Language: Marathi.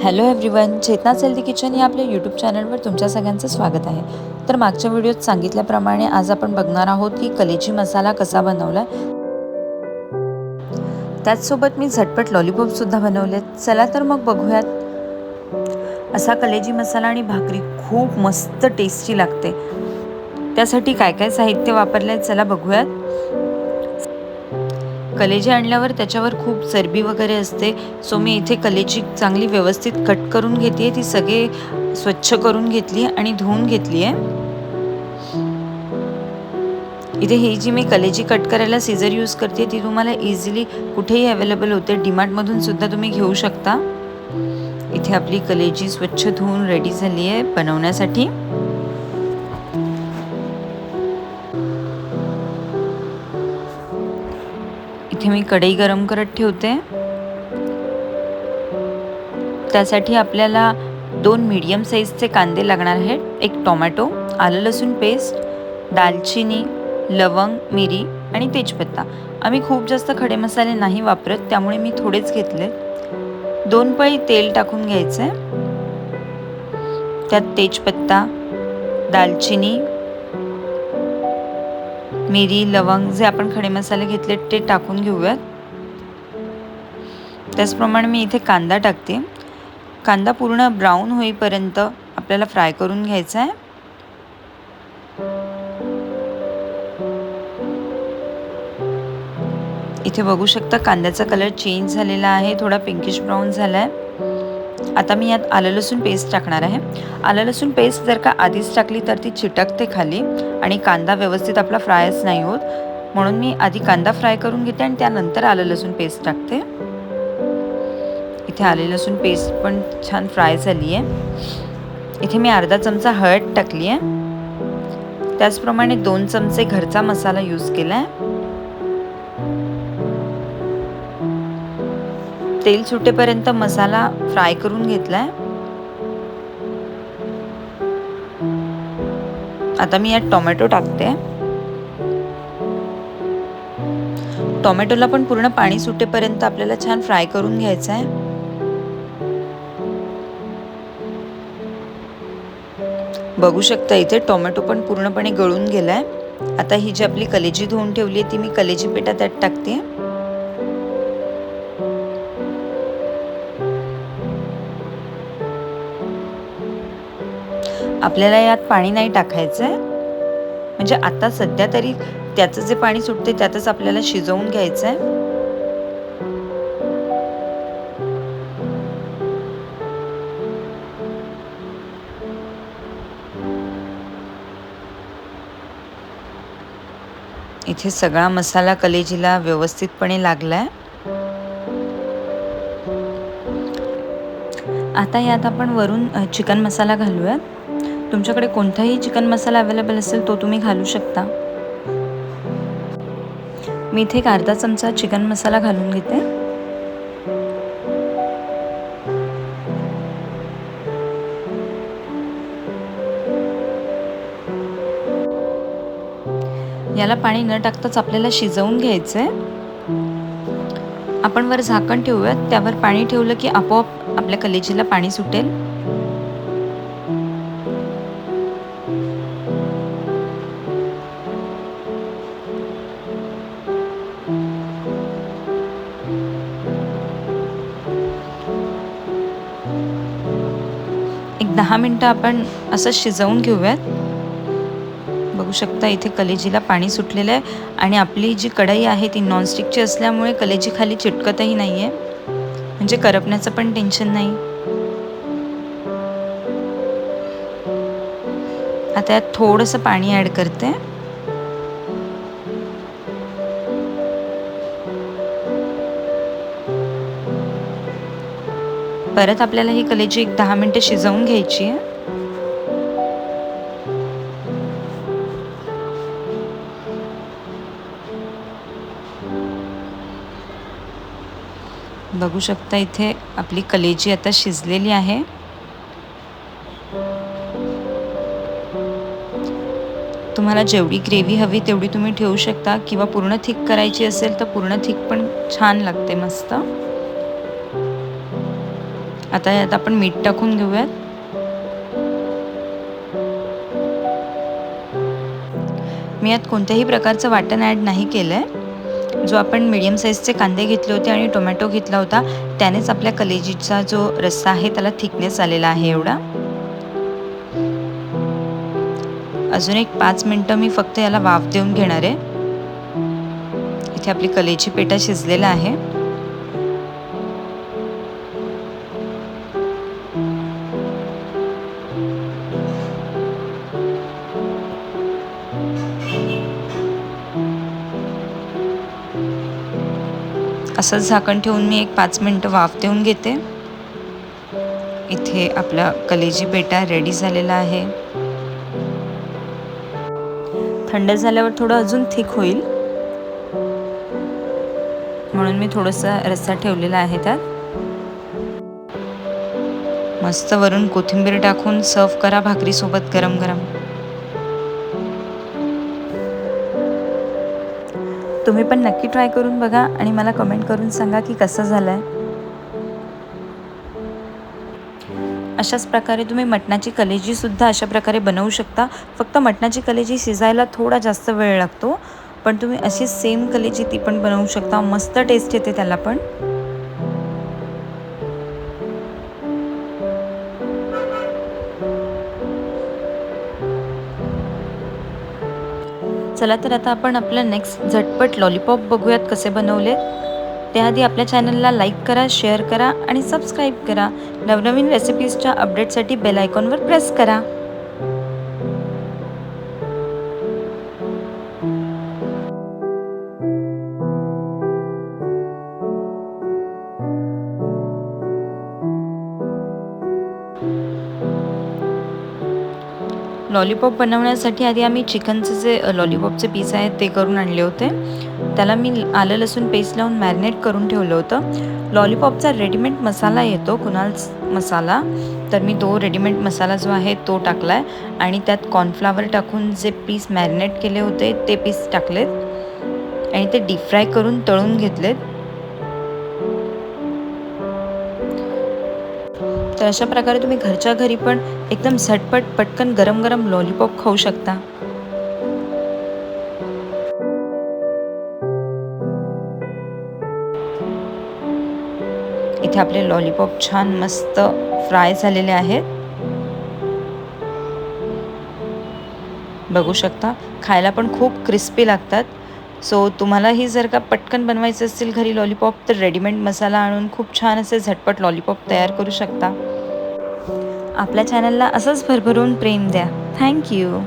Hello everyone Chetana healthy kitchen या आपल्या यूट्यूब चॅनलवर तुमच्या सगळ्यांचं स्वागत आहे. तर मागच्या व्हिडिओत सांगितल्याप्रमाणे आज आपण बघणार आहोत की कलेजी मसाला कसा बनवला त्याचसोबत मी झटपट लॉलीपॉपसुद्धा बनवलेत. चला तर मग बघूयात. असा कलेजी मसाला आणि भाकरी खूप मस्त टेस्टी लागते. त्यासाठी काय काय साहित्य वापरलं आहे चला बघूयात. कलेजी आणल्यावर त्याच्यावर खूप चरबी वगैरे असते. सो मी इथे कलेजी चांगली व्यवस्थित कट करून घेते ती सगळे स्वच्छ करून घेतली आणि धुवून घेतली आहे इथे ही जी मी कलेजी कट करायला सीझर यूज करते ती तुम्हाला इझिली कुठेही अवेलेबल होते. डीमार्टमधून सुद्धा तुम्ही घेऊ शकता. इथे आपली कलेजी स्वच्छ धुवून रेडी झाली आहे बनवण्यासाठी. इथे मी कढई गरम करत ठेवते. त्यासाठी आपल्याला दोन मीडियम साईजचे कांदे लागणार आहेत. एक टोमॅटो आलं लसूण पेस्ट दालचिनी लवंग मिरी आणि तेजपत्ता. आम्ही खूप जास्त खडे मसाले नाही वापरत त्यामुळे मी थोडेच घेतले. दोन पळी तेल टाकून घ्यायचं. आहे त्यात तेजपत्ता दालचिनी मिरी लवंग जे आपण खडे मसाले घेतले ते टाकून घेऊयात. त्याचप्रमाणे मी इथे कांदा टाकते. कांदा पूर्ण ब्राऊन होईपर्यंत आपल्याला फ्राय करून घ्यायचा आहे इथे बघू शकता कांद्याचा कलर चेंज झालेला आहे थोडा पिंकिश ब्राऊन झाला आहे आता मी यात आलं लसूण पेस्ट टाकणार आहे. आलं लसूण पेस्ट जर का आधीच टाकली तर ती चिटकते खाली आणि कांदा व्यवस्थित आपला फ्रायच नाही होत. म्हणून मी आधी कांदा फ्राय करून घेते आणि त्यानंतर आलं लसूण पेस्ट टाकते. इथे आले लसूण पेस्ट पण छान फ्राय झाली आहे इथे मी अर्धा चमचा हळद टाकली आहे त्याचप्रमाणे दोन चमचे घरचा मसाला यूज केला आहे तेल सुटेपर्यंत मसाला फ्राय करून घेतलाय. आता मी यात टोमॅटो टाकते. टोमॅटोला पण पूर्ण पाणी सुटेपर्यंत आपल्याला छान फ्राय करून घ्यायचं आहे बघू शकता इथे टोमॅटो पण पूर्णपणे गळून गेलाय. आता ही जी आपली कलेजी धुवून ठेवली आहे ती मी कलेजी पेटा त्यात टाकते. आपल्याला यात पाणी नाही टाकायचं आहे म्हणजे आता सध्या तरी त्याचं जे पाणी सुटते त्यातच आपल्याला शिजवून घ्यायचं आहे इथे सगळा मसाला कलेजीला व्यवस्थितपणे लागलाय. आता यात आपण वरून चिकन मसाला घालूयात. तुमच्याकडे कोणताही चिकन मसाला अवेलेबल असेल तो तुम्ही घालू शकता. मी इथे एक अर्धा चमचा चिकन मसाला घालून घेते. याला पाणी न टाकताच आपल्याला शिजवून घ्यायचं आहे आपण वर झाकण ठेवूयात त्यावर पाणी ठेवलं की आपोआप आपल्या कलेजीला पाणी सुटेल. दहा मिनटं आपण असं शिजवून घेऊयात. बघू शकता इथे कलेजीला पाणी सुटलेलं आहे आणि आपली जी कढई आहे ती नॉनस्टिकची असल्यामुळे कलेजी खाली चिटकतही नाही आहे म्हणजे करपण्याचं पण टेन्शन नाही. आता यात थोडंसं पाणी ॲड करते. परत आपल्याला ही कलेजी एक दहा मिनटं शिजवून घ्यायची आहे. बघू शकता इथे आपली कलेजी आता शिजलेली आहे. तुम्हाला जेवढी ग्रेव्ही हवी तेवढी तुम्ही ठेवू शकता किंवा पूर्ण थिक करायची असेल तर पूर्ण थिक पण छान लागते मस्त. आता यात आपण मीठ टाकून घेऊयात. मी यात कोणत्याही प्रकारचं वाटण ॲड नाही केलं आहे जो आपण मीडियम साईजचे कांदे घेतले होते आणि टोमॅटो घेतला होता त्यानेच आपल्या कलेजीचा जो रस्सा आहे त्याला थिकनेस आलेला आहे एवढा. अजून एक पाच मिनटं मी फक्त याला वाफ देऊन घेणार आहे. इथे आपली कलेची पेटा शिजलेला आहे. असंच झाकण ठेवून मी एक पाच मिनटं वाफ देऊन घेते. इथे आपला कलेजी पेटा रेडी झालेला आहे. थंड झाल्यावर थोडं अजून थिक होईल. म्हणून मी थोडंसं रस्सा ठेवलेला आहे त्यात. मस्त वरून कोथिंबीर टाकून सर्व करा भाकरीसोबत गरम गरम तुम्ही पण नक्की ट्राय करून बघा आणि मला कमेंट करून सांगा की कसं झालं आहे अशाच प्रकारे तुम्ही मटणाची कलेजीसुद्धा अशा प्रकारे बनवू शकता. फक्त मटणाची कलेजी शिजायला थोडा जास्त वेळ लागतो पण तुम्ही अशी सेम कलेजी ती पण बनवू शकता. मस्त टेस्ट येते त्याला पण. चला तर आता आपण आपलं नेक्स्ट झटपट लॉलीपॉप बघूयात कसे बनवले. त्याआधी आपल्या चॅनलला लाईक करा शेअर करा आणि सबस्क्राईब करा. नवनवीन रेसिपीजच्या अपडेटसाठी बेल आयकॉनवर प्रेस करा. लॉलीपॉप बनवण्यासाठी आधी आम्ही चिकनचे जे लॉलीपॉपचे पीस आहेत ते करून आणले होते. त्याला मी आलं लसूण पेस्ट लावून मॅरिनेट करून ठेवलं होतं. लॉलीपॉपचा रेडीमेड मसाला येतो कुणाल मसाला. तर मी तो रेडीमेड मसाला जो आहे तो टाकला आहे आणि त्यात कॉर्नफ्लावर टाकून जे पीस मॅरिनेट केले होते ते पीस टाकलेत. आणि ते डीप फ्राय करून तळून घेतलेत. तर अशा प्रकारे तुम्ही घरच्या घरी पण एकदम झटपट पटकन गरम गरम लॉलीपॉप खाऊ शकता. इथे आपले लॉलीपॉप छान मस्त फ्राय झालेले आहेत. बघू शकता खायला पण खूप क्रिस्पी लागतात. सो तुम्हालाही जर का पटकन बनवायचं असेल घरी लॉलीपॉप तर रेडीमेड मसाला आणून खूप छान असे झटपट लॉलीपॉप तयार करू शकता. आपल्या चॅनलला असंच भरभरून प्रेम द्या. थँक्यू